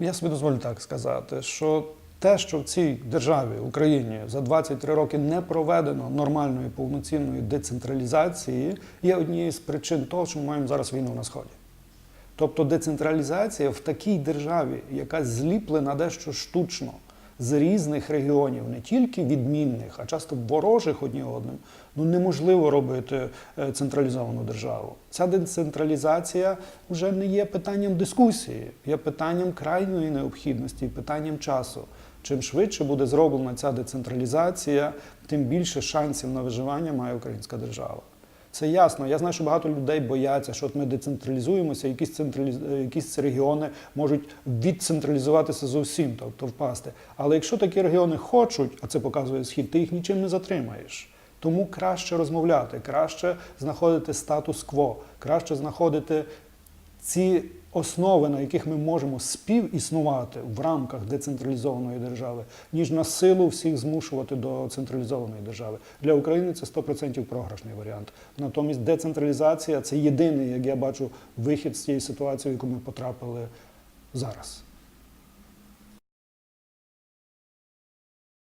Я собі дозволю так сказати, що те, що в цій державі, Україні, за 23 роки не проведено нормальної повноцінної децентралізації, є однією з причин того, що ми маємо зараз війну на сході. Тобто децентралізація в такій державі, яка зліплена дещо штучно з різних регіонів, не тільки відмінних, а часто ворожих одні одним, ну неможливо робити е, централізовану державу. Ця децентралізація вже не є питанням дискусії, є питанням крайньої необхідності, питанням часу. Чим швидше буде зроблена ця децентралізація, тим більше шансів на виживання має українська держава. Це ясно. Я знаю, що багато людей бояться, що от ми децентралізуємося, якісь, централіз... е, якісь регіони можуть відцентралізуватися зовсім, тобто впасти. Але якщо такі регіони хочуть, а це показує схід, ти їх нічим не затримаєш. Тому краще розмовляти, краще знаходити статус-кво, краще знаходити ці основи, на яких ми можемо співіснувати в рамках децентралізованої держави, ніж на силу всіх змушувати до централізованої держави. Для України це 100% програшний варіант. Натомість децентралізація це єдиний, як я бачу, вихід з цієї ситуації, в яку ми потрапили зараз.